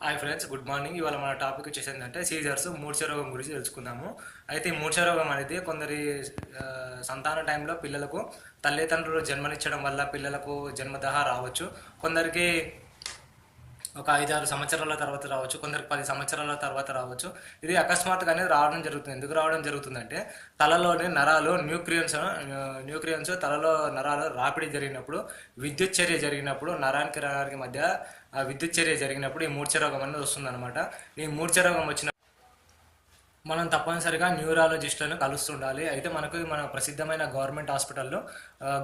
Hi friends good morning ఇవాళ మన topic వచ్చేసి ఏంటంటే సీజర్స్ మూర్ఛ రోగం గురించి తెలుసుకుందాము. అయితే ఈ మూర్ఛ రోగం అనేది కొందరి సంతాన టైంలో పిల్లలకు తల్లిదండ్రులు జన్మనిచ్చడం వల్ల పిల్లలకు జన్మదహ రావచ్చు. కొందరికి ఒక ఐదారు సంవత్సరాల తర్వాత రావచ్చు కొందరికి పది సంవత్సరాల తర్వాత రావచ్చు. ఇది అకస్మాత్తుగానే అనేది రావడం జరుగుతుంది. ఎందుకు రావడం జరుగుతుందంటే తలలోని నరాలు న్యూక్రియన్స్ న్యూక్రియన్స్ తలలో నరాలు రాపిడి జరిగినప్పుడు విద్యుత్ చర్య జరిగినప్పుడు నరానికి నరానికి మధ్య ఆ విద్యుత్ చర్య జరిగినప్పుడు ఈ మూర్ఛ రోగం అనేది వస్తుందన్నమాట. ఈ మూర్ఛ రోగం వచ్చిన మనం తప్పనిసరిగా న్యూరాలజిస్టులను కలుస్తుండాలి. అయితే మనకు మన ప్రసిద్ధమైన గవర్నమెంట్ హాస్పిటల్లో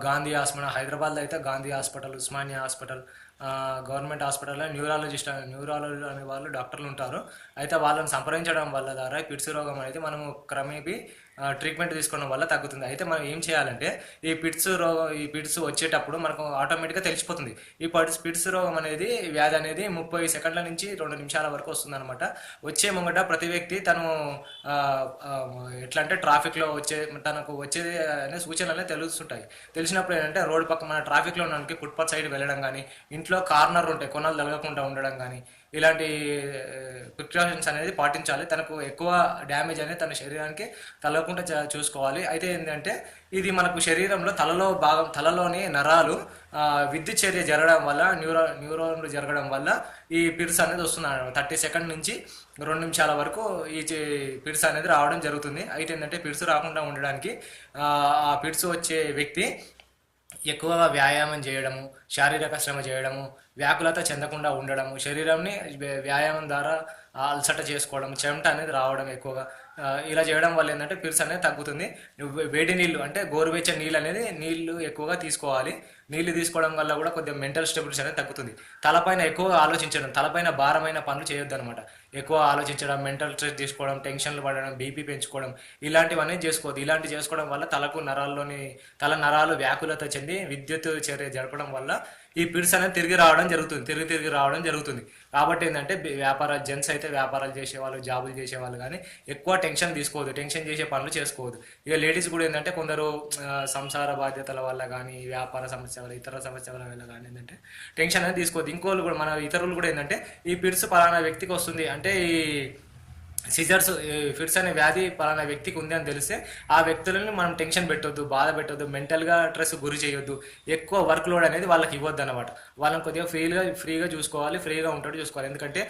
గాంధీ హాస్పిటల్ హైదరాబాద్లో అయితే Gandhi hospital Osmania hospital government హాస్పిటల్లో న్యూరాలజిస్ట్ న్యూరాలజీ అనే వాళ్ళు డాక్టర్లు ఉంటారు. అయితే వాళ్ళని సంప్రదించడం వల్ల ద్వారా పిడ్స్ పిట్స్ రోగం అనేది మనము క్రమేపీ ట్రీట్మెంట్ తీసుకోవడం వల్ల తగ్గుతుంది. అయితే మనం ఏం చేయాలంటే ఈ పిట్స్ రోగం ఈ పిట్స్ వచ్చేటప్పుడు మనకు ఆటోమేటిక్గా తెలిసిపోతుంది. ఈ పిడ్స్ పిట్స్ రోగం అనేది వ్యాధి అనేది ముప్పై సెకండ్ల నుంచి రెండు నిమిషాల వరకు వస్తుందన్నమాట. వచ్చే ముంగట ప్రతి వ్యక్తి తను ఎట్లా అంటే ట్రాఫిక్లో వచ్చే తనకు వచ్చేది అనే సూచనలు తెలుస్తుంటాయి. తెలిసినప్పుడు ఏంటంటే రోడ్డు పక్క మన ట్రాఫిక్లో ఉన్నకి ఫుట్పాత్ సైడ్ వెళ్ళడం కానీ ఇంట్లో కార్నర్ ఉంటాయి కొనలు తలగకుండా ఉండడం కానీ ఇలాంటి ప్రికాషన్స్ అనేది పాటించాలి. తనకు ఎక్కువ డ్యామేజ్ అనేది తన శరీరానికి తలగకుండా చూసుకోవాలి. అయితే ఏంటంటే ఇది మనకు శరీరంలో తలలో భాగం తలలోని నరాలు విద్యుత్ చర్య జరగడం వల్ల న్యూరో న్యూరోన్లు జరగడం వల్ల ఈ పిర్స్ అనేది వస్తుంది థర్టీ సెకండ్ నుంచి రెండు నిమిషాల వరకు ఈ పిర్స్ అనేది రావడం జరుగుతుంది. అయితే ఏంటంటే పిర్స్ రాకుండా ఉండడానికి ఆ, ఆ పిర్స్ వచ్చే వ్యక్తి ఎక్కువగా వ్యాయామం చేయడము శారీరక శ్రమ చేయడము వ్యాకులత చెందకుండా ఉండడము శరీరంని వ్యాయామం ద్వారా అలసట చేసుకోవడం చెమట అనేది రావడం ఎక్కువగా. ఇలా చేయడం వల్ల ఏంటంటే పిర్స్ అనేది తగ్గుతుంది. వేడి నీళ్ళు అంటే గోరువెచ్చని నీళ్ళు అనేది నీళ్ళు ఎక్కువగా తీసుకోవాలి. నీళ్ళు తీసుకోవడం వల్ల కూడా కొద్దిగా మెంటల్ స్టెబిలిటీ అనేది తగ్గుతుంది. తలపైన ఎక్కువగా ఆలోచించడం తలపైన భారమైన పనులు చేయొద్దు అనమాట ఎక్కువ ఆలోచించడం మెంటల్ స్ట్రెస్ తీసుకోవడం టెన్షన్లు పడడం బీపీ పెంచుకోవడం ఇలాంటివన్నీ చేసుకోవద్దు. ఇలాంటి చేసుకోవడం వల్ల తలకు నరాల్లోని తల నరాలు వ్యాకులత చెంది విద్యుత్ చర్య జరపడం వల్ల ఈ పిడ్స్ అనేది తిరిగి రావడం జరుగుతుంది. తిరిగి తిరిగి రావడం జరుగుతుంది. కాబట్టి ఏంటంటే వ్యాపార జెంట్స్ అయితే వ్యాపారాలు చేసేవాళ్ళు జాబులు చేసేవాళ్ళు కానీ ఎక్కువ టెన్షన్ తీసుకోవద్దు. టెన్షన్ చేసే పనులు చేసుకోవద్దు. ఇక లేడీస్ కూడా ఏంటంటే కొందరు సంసార బాధ్యతల వల్ల కానీ వ్యాపార సమస్య వల్ల ఇతర సమస్యల వల్ల కానీ ఏంటంటే టెన్షన్ అనేది తీసుకోవద్దు. ఇంకోళ్ళు కూడా మన ఇతరులు కూడా ఏంటంటే ఈ పిడ్స్ పలానా వ్యక్తికి వస్తుంది అంటే ఈ సిజర్స్ ఫిట్స్ అనే వ్యాధి పలానా వ్యక్తికి ఉంది అని తెలిస్తే ఆ వ్యక్తులని మనం టెన్షన్ పెట్టొద్దు బాధ పెట్టొద్దు మెంటల్గా స్ట్రెస్ గురి చేయొద్దు. ఎక్కువ వర్క్ లోడ్ అనేది వాళ్ళకి ఇవ్వద్దు అనమాట వాళ్ళని కొద్దిగా ఫ్రీగా ఫ్రీగా చూసుకోవాలి ఫ్రీగా ఉంటాడు చూసుకోవాలి. ఎందుకంటే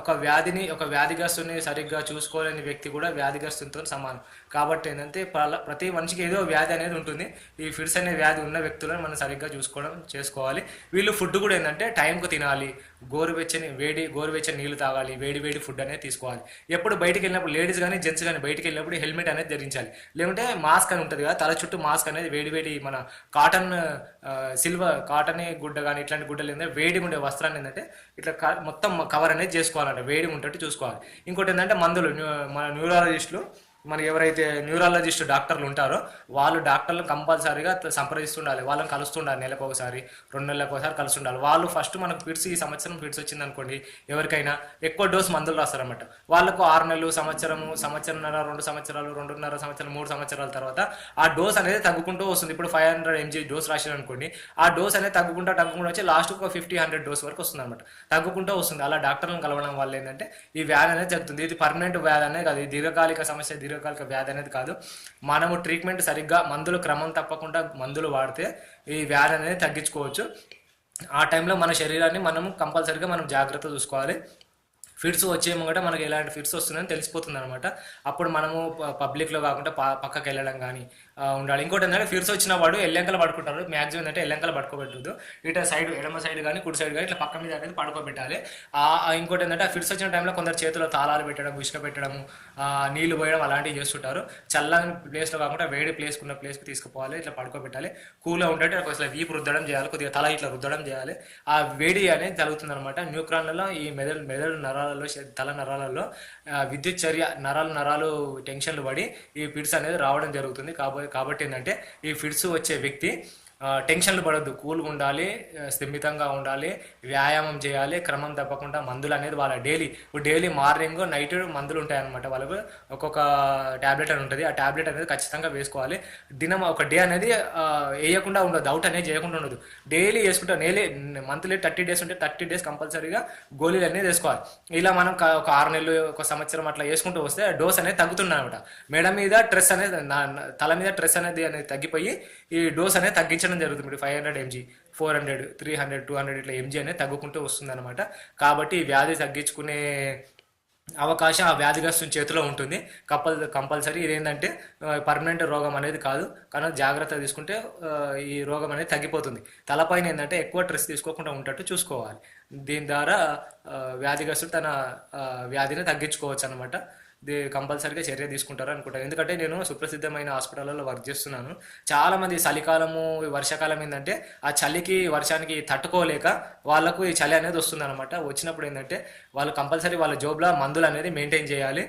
ఒక వ్యాధిని ఒక వ్యాధిగ్రస్తుని సరిగ్గా చూసుకోలేని వ్యక్తి కూడా వ్యాధిగ్రస్తునితో సమానం. కాబట్టి ఏంటంటే ప్రతి మనిషికి ఏదో వ్యాధి అనేది ఉంటుంది. ఈ ఫిట్స్ అనే వ్యాధి ఉన్న వ్యక్తులను మనం సరిగ్గా చూసుకోవడం చేసుకోవాలి. వీళ్ళు ఫుడ్ కూడా ఏంటంటే టైంకు తినాలి. గోరువెచ్చని వేడి గోరువెచ్చని నీళ్ళు తాగాలి. వేడి వేడి ఫుడ్ అనేది తీసుకోవాలి. ఎప్పుడు బయటకు వెళ్ళినప్పుడు లేడీస్ కానీ జెంట్స్ కానీ బయటికి వెళ్ళినప్పుడు హెల్మెట్ అనేది ధరించాలి. లేకుంటే మాస్క్ అని ఉంటుంది కదా తల చుట్టూ మాస్క్ అనేది వేడి వేడి మన కాటన్ సిల్వర్ కాటన్ గుడ్డ కానీ ఇట్లాంటి గుడ్డలు ఏంటంటే వేడిగా ఉండే వస్త్రాన్ని ఏంటంటే ఇట్లా క- మొత్తం కవర్ అనేది చేసుకోవాలంటే వేడిగా ఉండేట్టు చూసుకోవాలి. ఇంకోటి ఏంటంటే మందులు మన న్యూరాలజిస్టులు మనకి ఎవరైతే న్యూరాలజిస్ట్ డాక్టర్లు ఉంటారో వాళ్ళు డాక్టర్లు కంపల్సరీగా సంప్రదిస్తుండాలి. వాళ్ళని కలుస్తుండాలి నెలకు ఒకసారి రెండు నెలలకు ఒకసారి కలుస్తుండాలి. వాళ్ళు ఫస్ట్ మనకు ఫిట్స్ ఈ సంవత్సరం ఫిట్స్ వచ్చింది అనుకోండి ఎవరికైనా ఎక్కువ డోస్ మందులు రాస్తారన్నమాట. వాళ్ళకు ఆరు నెలలు సంవత్సరము సంవత్సరంన్నర రెండు సంవత్సరాలు రెండున్నర సంవత్సరం మూడు సంవత్సరాల తర్వాత ఆ డోస్ అనేది తగ్గుకుంటూ వస్తుంది. ఇప్పుడు ఫైవ్ హండ్రెడ్ ఎంజీ డోస్ రాశారు అనుకోండి ఆ డోస్ అనేది తగ్గుకుంటా తగ్గుకుంటూ వచ్చి లాస్ట్ ఒక ఫిఫ్టీ హండ్రెడ్ డోస్ వరకు వస్తుంది అనమాట తగ్గుకుంటూ వస్తుంది. అలా డాక్టర్లను కలవడం వల్ల ఏంటంటే ఈ వ్యాధి అనేది జరుగుతుంది. ఇది పర్మనెంట్ వ్యాధి అనేది కాదు. ఇది దీర్ఘకాలిక సమస్య దీర్ఘకాలిక వ్యాధి అనేది కాదు. మనము ట్రీట్మెంట్ సరిగ్గా మందులు క్రమం తప్పకుండా మందులు వాడితే ఈ వ్యాధి అనేది తగ్గించుకోవచ్చు. ఆ టైంలో మన శరీరాన్ని మనం కంపల్సరీగా మనం జాగ్రత్త చూసుకోవాలి. ఫిట్స్ వచ్చే మనకి ఎలాంటి ఫిట్స్ వస్తున్నాయని తెలిసిపోతుంది అనమాట అప్పుడు మనము పబ్లిక్లో కాకుండా పక్కకి వెళ్ళడం కానీ ఉండాలి. ఇంకోటి ఏంటంటే ఫిట్స్ వచ్చిన వాడు ఎల్లెంకలు పడుకుంటారు. మ్యాక్సిమం ఏంటంటే ఎల్లెంకలు పడుకోబెట్టదు ఇటు సైడ్ ఎడమ సైడ్ కానీ కుడి సైడ్ కానీ ఇట్లా పక్క మీద అనేది పడుకోబెట్టాలి. ఆ ఇంకోటి ఏంటంటే ఆ ఫిట్స్ వచ్చిన టైంలో కొందరు చేతిలో తాళాలు పెట్టడం ఉష్క పెట్టడము నీళ్ళు పోయడం అలాంటివి చేస్తుంటారు. చల్లని ప్లేస్లో కాకుండా వేడి ప్లేస్ ఉన్న ప్లేస్కి తీసుకుపోవాలి. ఇట్లా పడుకోబెట్టాలి. కూల్గా ఉంటే అసలు వీపు రుద్దడం చేయాలి. కొద్దిగా తల ఇట్లా రుద్దడం చేయాలి. ఆ వేడి అనేది జరుగుతుంది అనమాట న్యూక్రాన్లలో ఈ మెదడు మెదడు నరాలలో తల నరాలలో విద్యుత్ చర్య నరాలు నరాలు టెన్షన్లు పడి ఈ ఫిట్స్ అనేది రావడం జరుగుతుంది కాబట్టి కాబట్టి ఏంటంటే ఈ ఫిట్స్ వచ్చే వ్యక్తి టెన్షన్లు పడద్దు. కూల్గా ఉండాలి స్థిమితంగా ఉండాలి వ్యాయామం చేయాలి క్రమం తప్పకుండా మందులు అనేది వాళ్ళ డైలీ ఇప్పుడు డైలీ మార్నింగ్ నైట్ మందులు ఉంటాయి అనమాట వాళ్ళకు ఒక్కొక్క ట్యాబ్లెట్ అని ఉంటుంది. ఆ ట్యాబ్లెట్ అనేది ఖచ్చితంగా వేసుకోవాలి. దినం ఒక డే అనేది వేయకుండా ఉండదు అవుట్ అనేది చేయకుండా ఉండదు డైలీ వేసుకుంటాం డైలీ మంత్లీ థర్టీ డేస్ ఉంటే థర్టీ డేస్ కంపల్సరీగా గోళీలు అనేది వేసుకోవాలి. ఇలా మనం ఒక ఆరు నెలలు ఒక సంవత్సరం అట్లా వేసుకుంటూ వస్తే డోస్ అనేది తగ్గుతుంది అనమాట మెడ మీద స్ట్రెస్ అనేది నా- తల మీద స్ట్రెస్ అనేది అనేది తగ్గిపోయి ఈ డోస్ అనేది తగ్గించడం జరుగుతుంది. Five hundred MG four hundred three hundred two hundred ఇట్లా ఎంజీ అనేది తగ్గుకుంటూ వస్తుందన్నమాట. కాబట్టి ఈ వ్యాధి తగ్గించుకునే అవకాశం ఆ వ్యాధిగ్రస్తుని చేతిలో ఉంటుంది. కప్పల్ కంపల్సరీ ఇదేంటంటే పర్మనెంట్ రోగం అనేది కాదు. కానీ జాగ్రత్త తీసుకుంటే ఈ రోగం అనేది తగ్గిపోతుంది. తలపైన ఏంటంటే ఎక్కువ స్ట్రెస్ తీసుకోకుండా ఉండేట్టు చూసుకోవాలి. దీని ద్వారా వ్యాధిగ్రస్తుడు తన వ్యాధిని తగ్గించుకోవచ్చు అనమాట కంపల్సరీగా చర్య తీసుకుంటారు అనుకుంటాను. ఎందుకంటే నేను సుప్రసిద్ధమైన హాస్పిటల్లో వర్క్ చేస్తున్నాను. చాలామంది చలికాలము వర్షాకాలం ఏంటంటే ఆ చలికి వర్షానికి తట్టుకోలేక వాళ్ళకు ఈ చలి అనేది వస్తుంది అనమాట వచ్చినప్పుడు ఏంటంటే వాళ్ళు కంపల్సరీ వాళ్ళ జోబ్లో మందులు అనేది మెయింటైన్ చేయాలి.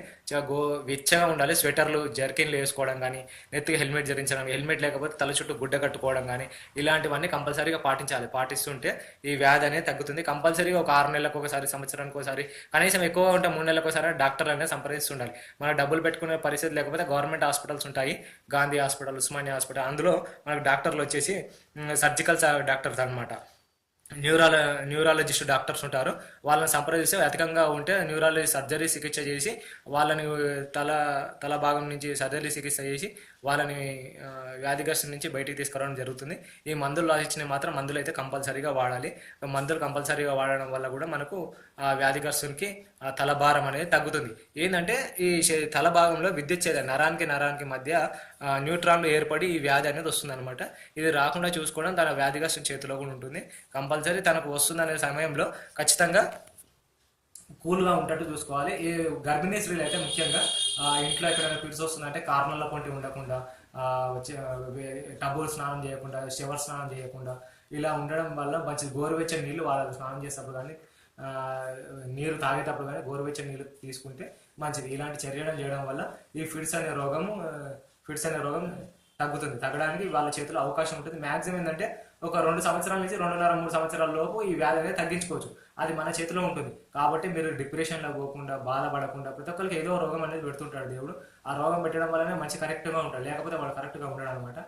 గో వెచ్చగా ఉండాలి. స్వెటర్లు జర్కిన్లు వేసుకోవడం కానీ నెత్తికి హెల్మెట్ ధరించడం హెల్మెట్ లేకపోతే తల చుట్టూ గుడ్డ కట్టుకోవడం కానీ ఇలాంటివన్నీ కంపల్సరీగా పాటించాలి. పాటిస్తుంటే ఈ వ్యాధి అనేది తగ్గుతుంది. కంపల్సరీగా ఒక ఆరు నెలలకు ఒకసారి సంవత్సరానికి ఒకసారి కనీసం ఎక్కువ ఉంటే మూడు నెలలకు ఒకసారి డాక్టర్ అనేది ఉండాలి. మన డబ్బులు పెట్టుకునే పరిస్థితి లేకపోతే గవర్నమెంట్ హాస్పిటల్స్ ఉంటాయి. Gandhi hospital Osmania hospital. అందులో మనకు డాక్టర్లు వచ్చేసి సర్జికల్ డాక్టర్స్ అన్నమాట. న్యూరాల న్యూరాలజిస్ట్ డాక్టర్స్ ఉంటారు. వాళ్ళని సంప్రదిస్తే అధికంగా ఉంటే న్యూరాలజీ సర్జరీ చికిత్స చేసి వాళ్ళని తల తల భాగం నుంచి సర్జరీ చికిత్స చేసి వాళ్ళని వ్యాధిగ్రస్తం నుంచి బయటికి తీసుకురావడం జరుగుతుంది. ఈ మందులు రాసిచ్చినవి మాత్రం మందులు అయితే కంపల్సరీగా వాడాలి. మందులు కంపల్సరీగా వాడడం వల్ల కూడా మనకు ఆ వ్యాధిగ్రస్తునికి తలభారం తల భారం అనేది తగ్గుతుంది. ఏంటంటే ఈ తల భాగంలో విద్యుత్ చేత నరానికి నరానికి మధ్య న్యూట్రాన్లు ఏర్పడి ఈ వ్యాధి అనేది వస్తుంది అనమాట ఇది రాకుండా చూసుకోవడం తన వ్యాధిగ్రస్తుని చేతిలో కూడా ఉంటుంది. కంపల్సరీ తనకు వస్తుందనే సమయంలో ఖచ్చితంగా కూల్గా ఉండేట్టు చూసుకోవాలి. ఈ గర్భిణీ స్త్రీలు అయితే ముఖ్యంగా ఇంట్లో ఎక్కడైనా పిడ్స్ వస్తుందంటే కార్నర్ల పొంటి ఉండకుండా టబుల్ స్నానం చేయకుండా షవర్ స్నానం చేయకుండా ఇలా ఉండడం వల్ల మంచి గోరువెచ్చని నీళ్ళు వాళ్ళకి స్నానం చేసేటప్పుడు కానీ నీరు తాగేటప్పుడు కానీ గోరువెచ్చని నీళ్ళు తీసుకుంటే మంచిది. ఇలాంటి చర్యలు చేయడం వల్ల ఈ ఫిడ్స్ అనే రోగము ఫిడ్స్ అనే రోగం తగ్గుతుంది. తగ్గడానికి వాళ్ళ చేతిలో అవకాశం ఉంటుంది. మ్యాక్సిమం ఏంటంటే ఒక రెండు సంవత్సరాల నుంచి రెండున్నర మూడు సంవత్సరాల లోపు ఈ వ్యాధి అనేది తగ్గించుకోవచ్చు. అది మన చేతిలో ఉంటుంది. కాబట్టి మీరు డిప్రెషన్లో పోకుండా బాధపడకుండా ప్రతి ఒక్కరికి ఏదో రోగం అనేది పెడుతుంటాడు దేవుడు. ఆ రోగం పెట్టడం వల్లనే మంచి కరెక్ట్గా ఉంటాడు. లేకపోతే వాడు కరెక్ట్గా ఉంటాడు అనమాట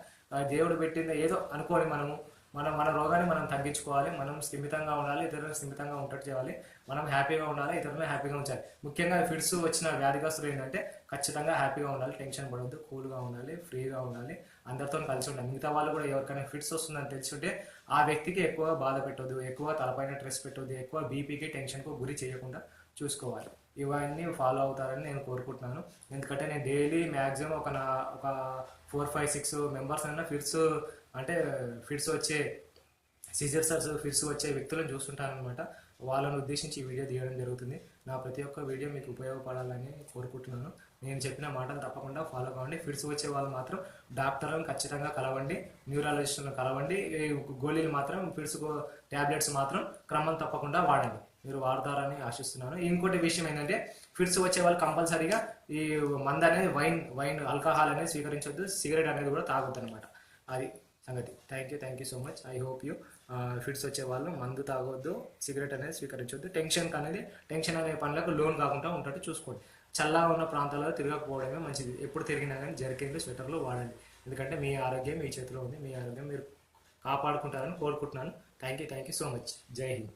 దేవుడు పెట్టింది ఏదో అనుకోని మనము మనం మన రోగాన్ని మనం తగ్గించుకోవాలి మనం స్థిమితంగా ఉండాలి ఇతరులను స్థిమితంగా ఉంటట్టు చేయాలి మనం హ్యాపీగా ఉండాలి ఇతరులను హ్యాపీగా ఉంచాలి. ముఖ్యంగా ఫిడ్స్ వచ్చిన వ్యాధిగ్రస్తులు ఏంటంటే ఖచ్చితంగా హ్యాపీగా ఉండాలి టెన్షన్ పడవద్దు కూల్గా ఉండాలి ఫ్రీగా ఉండాలి అందరితో కలిసి ఉండాలి. మిగతా వాళ్ళు కూడా ఎవరికైనా ఫిట్స్ వస్తుందని తెలుసుంటే ఆ వ్యక్తికి ఎక్కువ బాధ పెట్టొద్దు ఎక్కువ తలపైన స్ట్రెస్ పెట్టొద్దు ఎక్కువ బీపీకి టెన్షన్కు గురి చేయకుండా చూసుకోవాలి. ఇవన్నీ ఫాలో అవుతారని నేను కోరుకుంటున్నాను. ఎందుకంటే నేను డైలీ మ్యాక్సిమం ఒక నా ఒక ఫోర్ ఫైవ్ సిక్స్ మెంబర్స్ అయినా ఫిట్స్ అంటే ఫిట్స్ వచ్చే సీజర్సర్స్ ఫిట్స్ వచ్చే వ్యక్తులను చూస్తుంటాను అనమాట వాళ్ళని ఉద్దేశించి ఈ వీడియో తీయడం జరుగుతుంది. నా ప్రతి ఒక్క వీడియో మీకు ఉపయోగపడాలని కోరుకుంటున్నాను. నేను చెప్పిన మాటలు తప్పకుండా ఫాలో కావండి. ఫిట్స్ వచ్చే వాళ్ళు మాత్రం డాక్టర్లను ఖచ్చితంగా కలవండి. న్యూరాలజిస్టులను కలవండి. ఈ గోళీలు మాత్రం ఫిట్స్ ట్యాబ్లెట్స్ మాత్రం క్రమం తప్పకుండా వాడండి. మీరు వాడతారని ఆశిస్తున్నాను. ఇంకోటి విషయం ఏంటంటే ఫిట్స్ వచ్చే వాళ్ళు కంపల్సరీగా ఈ మంద అనేది వైన్ వైన్ ఆల్కహాల్ అనేది స్వీకరించొద్దు. సిగరెట్ అనేది కూడా తాగొద్దు అనమాట అది సంగతి. Thank you thank you so much I hope you fits వచ్చే వాళ్ళు మందు తాగొద్దు సిగరెట్ అనేది స్వీకరించొద్దు. టెన్షన్ అనేది టెన్షన్ అనే పనులకు లోన్ కాకుండా ఉంటట్టు చూసుకోండి. చల్లగా ఉన్న ప్రాంతాల్లో తిరగకపోవడమే మంచిది. ఎప్పుడు తిరిగినా కానీ జర్కిన్లు స్వెటర్లు వాడండి. ఎందుకంటే మీ ఆరోగ్యం మీ చేతిలో ఉంది. మీ ఆరోగ్యం మీరు కాపాడుకుంటారని కోరుకుంటున్నాను. Thank you thank you so much జై హింద్